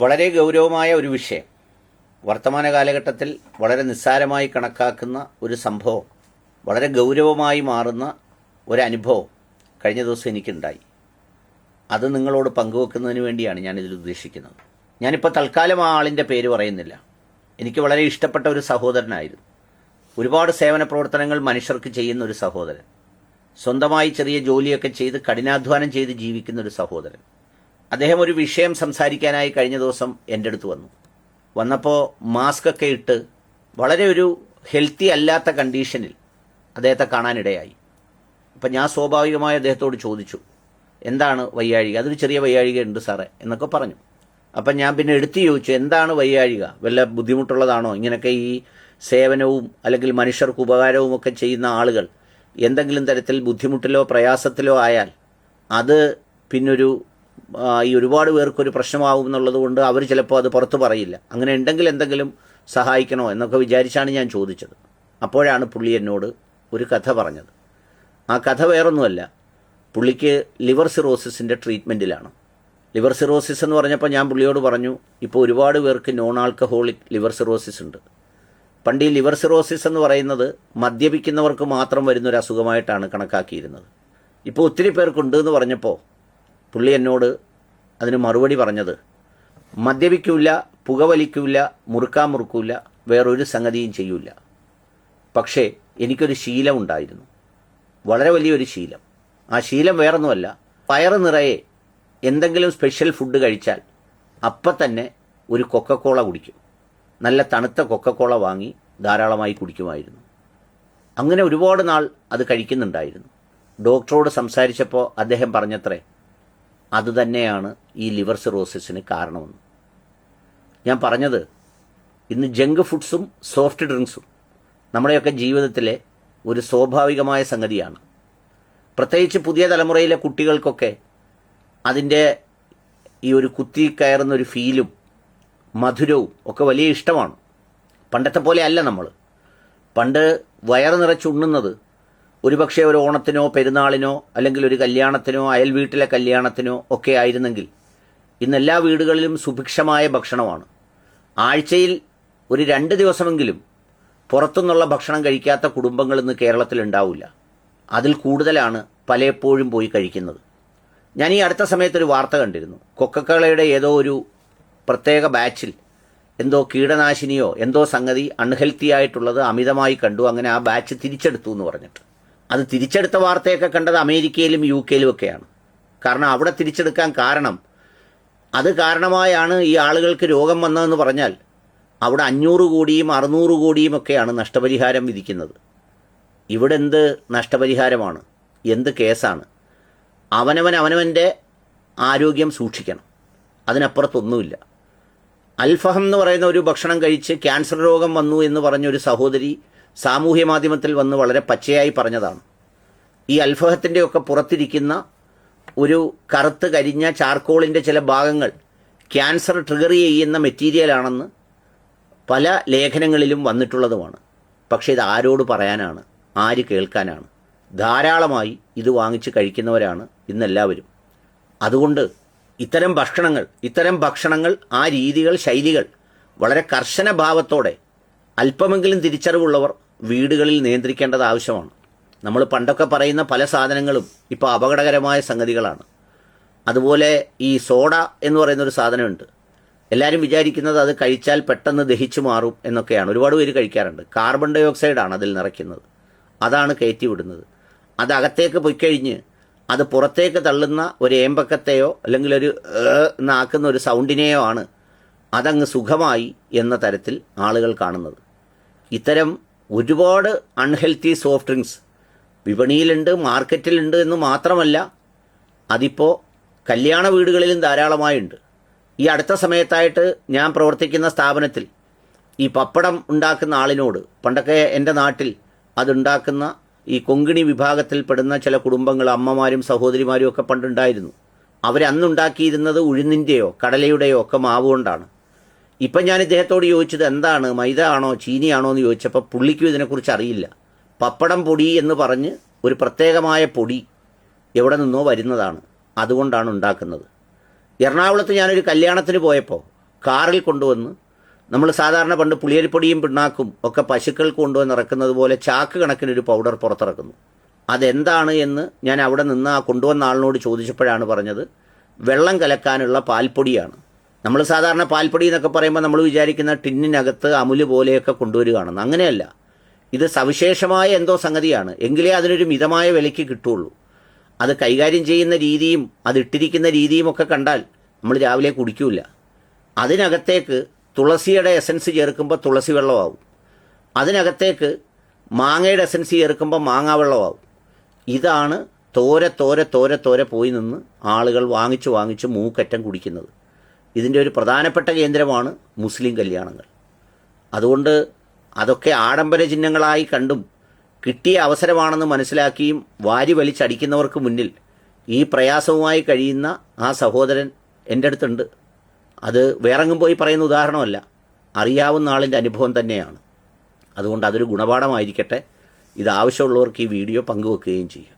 വളരെ ഗൗരവമായ ഒരു വിഷയം. വർത്തമാന കാലഘട്ടത്തിൽ വളരെ നിസ്സാരമായി കണക്കാക്കുന്ന ഒരു സംഭവം വളരെ ഗൗരവമായി മാറുന്ന ഒരനുഭവം കഴിഞ്ഞ ദിവസം എനിക്കുണ്ടായി. അത് നിങ്ങളോട് പങ്കുവെക്കുന്നതിന് വേണ്ടിയാണ് ഞാനിതിൽ ഉദ്ദേശിക്കുന്നത്. ഞാനിപ്പോൾ തൽക്കാലം ആ ആളിന്റെ പേര് പറയുന്നില്ല. എനിക്ക് വളരെ ഇഷ്ടപ്പെട്ട ഒരു സഹോദരനായിരുന്നു. ഒരുപാട് സേവന പ്രവർത്തനങ്ങൾ മനുഷ്യർക്ക് ചെയ്യുന്ന ഒരു സഹോദരൻ. സ്വന്തമായി ചെറിയ ജോലിയൊക്കെ ചെയ്ത് കഠിനാധ്വാനം ചെയ്ത് ജീവിക്കുന്ന ഒരു സഹോദരൻ. അദ്ദേഹം ഒരു വിഷയം സംസാരിക്കാനായി കഴിഞ്ഞ ദിവസം എന്റെ അടുത്ത് വന്നു. വന്നപ്പോൾ മാസ്ക് ഒക്കെ ഇട്ട് വളരെ ഒരു ഹെൽത്തി അല്ലാത്ത കണ്ടീഷനിൽ അദ്ദേഹത്തെ കാണാനിടയായി. അപ്പം ഞാൻ സ്വാഭാവികമായി അദ്ദേഹത്തോട് ചോദിച്ചു എന്താണ് വയ്യാഴിക? അതൊരു ചെറിയ വയ്യാഴിക ഉണ്ട് സാറേ എന്നൊക്കെ പറഞ്ഞു. അപ്പം ഞാൻ പിന്നെ എടുത്തു ചോദിച്ചു എന്താണ് വയ്യാഴിക? വല്ല ബുദ്ധിമുട്ടുള്ളതാണോ? ഇങ്ങനെയൊക്കെ ഈ സേവനവും അല്ലെങ്കിൽ മനുഷ്യർക്ക് ഉപകാരവും ഒക്കെ ചെയ്യുന്ന ആളുകൾ എന്തെങ്കിലും തരത്തിൽ ബുദ്ധിമുട്ടിലോ പ്രയാസത്തിലോ ആയാൽ അത് പിന്നൊരു ഈ ഒരുപാട് പേർക്കൊരു പ്രശ്നമാവും എന്നുള്ളത് കൊണ്ട് അവർ ചിലപ്പോൾ അത് പുറത്ത് പറയില്ല. അങ്ങനെ ഉണ്ടെങ്കിൽ എന്തെങ്കിലും സഹായിക്കണോ എന്നൊക്കെ വിചാരിച്ചാണ് ഞാൻ ചോദിച്ചത്. അപ്പോഴാണ് പുള്ളി എന്നോട് ഒരു കഥ പറഞ്ഞത്. ആ കഥ വേറൊന്നുമല്ല. പുള്ളിക്ക് ലിവർ സിറോസിസിന്റെ ട്രീറ്റ്മെന്റിലാണ് ലിവർ സിറോസിസ് എന്ന് പറഞ്ഞപ്പോൾ ഞാൻ പുള്ളിയോട് പറഞ്ഞു ഇപ്പോൾ ഒരുപാട് പേർക്ക് നോൺ ആൽക്കഹോളിക് ലിവർ സിറോസിസ് ഉണ്ട്. പണ്ട് ഈ ലിവർ സിറോസിസ് എന്ന് പറയുന്നത് മദ്യപിക്കുന്നവർക്ക് മാത്രം വരുന്ന ഒരു അസുഖമായിട്ടാണ് കണക്കാക്കിയിരുന്നത്. ഇപ്പോൾ ഒത്തിരി പേർക്കുണ്ട് എന്ന് പറഞ്ഞപ്പോൾ പുള്ളി എന്നോട് അതിന് മറുപടി പറഞ്ഞത് മദ്യപിക്കൂല പുകവലിക്കൂല മുറുക്കാൻ മുറുക്കൂല വേറൊരു സംഗതിയും ചെയ്യൂല. പക്ഷേ എനിക്കൊരു ശീലമുണ്ടായിരുന്നു വളരെ വലിയൊരു ശീലം. ആ ശീലം വേറൊന്നുമല്ല. വയറ് നിറയെ എന്തെങ്കിലും സ്പെഷ്യൽ ഫുഡ് കഴിച്ചാൽ അപ്പം തന്നെ ഒരു കൊക്കക്കോള കുടിക്കും. നല്ല തണുത്ത കൊക്കക്കോള വാങ്ങി ധാരാളമായി കുടിക്കുമായിരുന്നു. അങ്ങനെ ഒരുപാട് നാൾ അത് കഴിക്കുന്നുണ്ടായിരുന്നു. ഡോക്ടറോട് സംസാരിച്ചപ്പോൾ അദ്ദേഹം പറഞ്ഞത്രേ അതുതന്നെയാണ് ഈ ലിവർ സിറോസിസിന് കാരണമെന്ന് ഞാൻ പറഞ്ഞത് ഇന്ന് ജങ്ക് ഫുഡ്സും സോഫ്റ്റ് ഡ്രിങ്ക്സും നമ്മുടെയൊക്കെ ജീവിതത്തിലെ ഒരു സ്വാഭാവികമായ സംഗതിയാണ്. പ്രത്യേകിച്ച് പുതിയ തലമുറയിലെ കുട്ടികൾക്കൊക്കെ അതിന്റെ ഈ ഒരു കുത്തി കയറുന്ന ഒരു ഫീലും മധുരവും ഒക്കെ വലിയ ഇഷ്ടമാണ്. പണ്ടത്തെ പോലെ അല്ല നമ്മൾ. പണ്ട് വയറ് നിറച്ചുണ്ണുന്നത് ഒരുപക്ഷെ ഒരു ഓണത്തിനോ പെരുന്നാളിനോ അല്ലെങ്കിൽ ഒരു കല്യാണത്തിനോ അയൽ വീട്ടിലെ കല്യാണത്തിനോ ഒക്കെ ആയിരുന്നെങ്കിൽ ഇന്ന് എല്ലാ വീടുകളിലും സുഭിക്ഷമായ ഭക്ഷണമാണ്. ആഴ്ചയിൽ ഒരു രണ്ട് ദിവസമെങ്കിലും പുറത്തുനിന്നുള്ള ഭക്ഷണം കഴിക്കാത്ത കുടുംബങ്ങൾ ഇന്ന് കേരളത്തിൽ ഉണ്ടാവില്ല. അതിൽ കൂടുതലാണ് പലപ്പോഴും പോയി കഴിക്കുന്നത്. ഞാൻ ഈ അടുത്ത സമയത്തൊരു വാർത്ത കണ്ടിരുന്നു. കൊക്കക്കോളയുടെ ഏതോ ഒരു പ്രത്യേക ബാച്ചിൽ എന്തോ കീടനാശിനിയോ എന്തോ സംഗതി അൺഹെൽത്തി ആയിട്ടുള്ളത് അമിതമായി കണ്ടു. അങ്ങനെ ആ ബാച്ച് തിരിച്ചെടുത്തു എന്ന് പറഞ്ഞിട്ട്. അത് തിരിച്ചെടുത്ത വാർത്തയൊക്കെ കണ്ടത് അമേരിക്കയിലും യു കെയിലും ഒക്കെയാണ്. കാരണം അവിടെ തിരിച്ചെടുക്കാൻ കാരണം അത് കാരണമായാണ് ഈ ആളുകൾക്ക് രോഗം വന്നതെന്ന് പറഞ്ഞാൽ അവിടെ അഞ്ഞൂറ് കോടിയും അറുന്നൂറ് കോടിയും ഒക്കെയാണ് നഷ്ടപരിഹാരം വിധിക്കുന്നത്. ഇവിടെ എന്ത് നഷ്ടപരിഹാരമാണ്? എന്ത് കേസാണ്? അവനവൻ അവനവന്റെ ആരോഗ്യം സൂക്ഷിക്കണം. അതിനപ്പുറത്തൊന്നുമില്ല. അൽഫഹം എന്ന് പറയുന്ന ഒരു ഭക്ഷണം കഴിച്ച് ക്യാൻസർ രോഗം വന്നു എന്ന് പറഞ്ഞൊരു സഹോദരി സാമൂഹ്യ മാധ്യമത്തിൽ വന്ന് വളരെ പച്ചയായി പറഞ്ഞതാണ്. ഈ അൽഫഹത്തിന്റെയൊക്കെ പുറത്തിരിക്കുന്ന ഒരു കറുത്ത് കരിഞ്ഞ ചാർക്കോളിന്റെ ചില ഭാഗങ്ങൾ ക്യാൻസർ ട്രിഗർ ചെയ്യുന്ന മെറ്റീരിയലാണെന്ന് പല ലേഖനങ്ങളിലും വന്നിട്ടുള്ളതുമാണ്. പക്ഷേ ഇത് ആരോട് പറയാനാണ്? ആര് കേൾക്കാനാണ്? ധാരാളമായി ഇത് വാങ്ങിച്ച് കഴിക്കുന്നവരാണ് ഇന്നെല്ലാവരും. അതുകൊണ്ട് ഇത്തരം ഭക്ഷണങ്ങൾ ഇത്തരം ഭക്ഷണങ്ങൾ ആ രീതികൾ ശൈലികൾ വളരെ കർശന ഭാവത്തോടെ അല്പമെങ്കിലും തിരിച്ചറിവുള്ളവർ വീടുകളിൽ നിയന്ത്രിക്കേണ്ടത് ആവശ്യമാണ്. നമ്മൾ പണ്ടൊക്കെ പറയുന്ന പല സാധനങ്ങളും ഇപ്പോൾ അപകടകരമായ സംഗതികളാണ്. അതുപോലെ ഈ സോഡ എന്ന് പറയുന്ന ഒരു സാധനമുണ്ട്. എല്ലാവരും വിചാരിക്കുന്നത് അത് കഴിച്ചാൽ പെട്ടെന്ന് ദഹിച്ചു മാറും എന്നൊക്കെയാണ്. ഒരുപാട് പേര് കഴിക്കാറുണ്ട്. കാർബൺ ഡൈ ഓക്സൈഡാണ് അതിൽ നിറയ്ക്കുന്നത്. അതാണ് കയറ്റി വിടുന്നത് അത് അകത്തേക്ക് പൊയ്ക്കഴിഞ്ഞ് അത് പുറത്തേക്ക് തള്ളുന്ന ഒരു ഏമ്പക്കത്തെയോ അല്ലെങ്കിൽ ഒരു എന്നാക്കുന്ന ഒരു സൗണ്ടിനെയോ ആണ് അതങ്ങ് സുഖമായി എന്ന തരത്തിൽ ആളുകൾ കാണുന്നത്. ഇത്തരം ഒരുപാട് അൺഹെൽത്തി സോഫ്റ്റ് ഡ്രിങ്ക്സ് വിപണിയിലുണ്ട് മാർക്കറ്റിലുണ്ട് എന്ന് മാത്രമല്ല അതിപ്പോൾ കല്യാണ വീടുകളിലും ധാരാളമായുണ്ട്. ഈ അടുത്ത സമയത്തായിട്ട് ഞാൻ പ്രവർത്തിക്കുന്ന സ്ഥാപനത്തിൽ ഈ പപ്പടം ഉണ്ടാക്കുന്ന ആളിനോട് പണ്ടൊക്കെ എന്റെ നാട്ടിൽ അതുണ്ടാക്കുന്ന ഈ കൊങ്കിണി വിഭാഗത്തിൽപ്പെടുന്ന ചില കുടുംബങ്ങൾ അമ്മമാരും സഹോദരിമാരും ഒക്കെ പണ്ടുണ്ടായിരുന്നു. അവരന്നുണ്ടാക്കിയിരുന്നത് ഉഴുന്നിന്റെയോ കടലയുടെയോ ഒക്കെ മാവ് കൊണ്ടാണ്. ഇപ്പം ഞാൻ ഇദ്ദേഹത്തോട് ചോദിച്ചത് എന്താണ്? മൈദ ആണോ ചീനിയാണോ എന്ന് ചോദിച്ചപ്പോൾ പുള്ളിക്കും ഇതിനെക്കുറിച്ച് അറിയില്ല. പപ്പടം പൊടി എന്ന് പറഞ്ഞ് ഒരു പ്രത്യേകമായ പൊടി എവിടെ നിന്നോ വരുന്നതാണ്. അതുകൊണ്ടാണ് ഉണ്ടാക്കുന്നത്. എറണാകുളത്ത് ഞാനൊരു കല്യാണത്തിന് പോയപ്പോൾ കാറിൽ കൊണ്ടുവന്ന് നമ്മൾ സാധാരണ പണ്ട് പുളിയരിപ്പൊടിയും പിണ്ണാക്കും ഒക്കെ പശുക്കൾക്ക് കൊണ്ടുവന്ന് ഇറക്കുന്നത് പോലെ ചാക്ക് കണക്കിനൊരു പൗഡർ പുറത്തിറക്കുന്നു. അതെന്താണ് എന്ന് ഞാൻ അവിടെ നിന്ന് ആ കൊണ്ടുവന്ന ആളിനോട് ചോദിച്ചപ്പോഴാണ് പറഞ്ഞത് വെള്ളം കലക്കാനുള്ള പാൽപ്പൊടിയാണ്. നമ്മൾ സാധാരണ പാൽപ്പൊടി എന്നൊക്കെ പറയുമ്പോൾ നമ്മൾ വിചാരിക്കുന്ന ടിന്നിനകത്ത് അമുൽ പോലെയൊക്കെ കൊണ്ടുവരികയാണെന്ന്. അങ്ങനെയല്ല. ഇത് സവിശേഷമായ എന്തോ സംഗതിയാണ്. എങ്കിലേ അതിനൊരു മിതമായ വിലയ്ക്ക് കിട്ടുള്ളൂ അത് കൈകാര്യം ചെയ്യുന്ന രീതിയും അത് ഇട്ടിരിക്കുന്ന രീതിയും ഒക്കെ കണ്ടാൽ നമ്മൾ രാവിലെ കുടിക്കൂല. അതിനകത്തേക്ക് തുളസിയുടെ എസൻസ് ചേർക്കുമ്പോൾ തുളസി വെള്ളമാവും. അതിനകത്തേക്ക് മാങ്ങയുടെ എസൻസ് ചേർക്കുമ്പോൾ മാങ്ങാ വെള്ളമാവും. ഇതാണ് തോരെ തോരെ തോരെ തോരെ പോയി നിന്ന് ആളുകൾ വാങ്ങിച്ച് വാങ്ങിച്ച് മൂക്കറ്റം കുടിക്കുന്നത്. ഇതിന്റെ ഒരു പ്രധാനപ്പെട്ട കേന്ദ്രമാണ് മുസ്ലിം കല്യാണങ്ങൾ. അതുകൊണ്ട് അതൊക്കെ ആഡംബര ചിഹ്നങ്ങളായി കണ്ടും കിട്ടിയ അവസരമാണെന്ന് മനസ്സിലാക്കിയും വാരി വലിച്ചടിക്കുന്നവർക്ക് മുന്നിൽ ഈ പ്രയാസവുമായി കഴിയുന്ന ആ സഹോദരൻ എന്റെ അടുത്തുണ്ട്. അത് വേറെങ്ങും പോയി പറയുന്ന ഉദാഹരണമല്ല. അറിയാവുന്ന ആളിന്റെ അനുഭവം തന്നെയാണ്. അതുകൊണ്ട് അതൊരു ഗുണപാഠമായിരിക്കട്ടെ. ഇത് ആവശ്യമുള്ളവർക്ക് ഈ വീഡിയോ പങ്കുവെക്കുകയും ചെയ്യും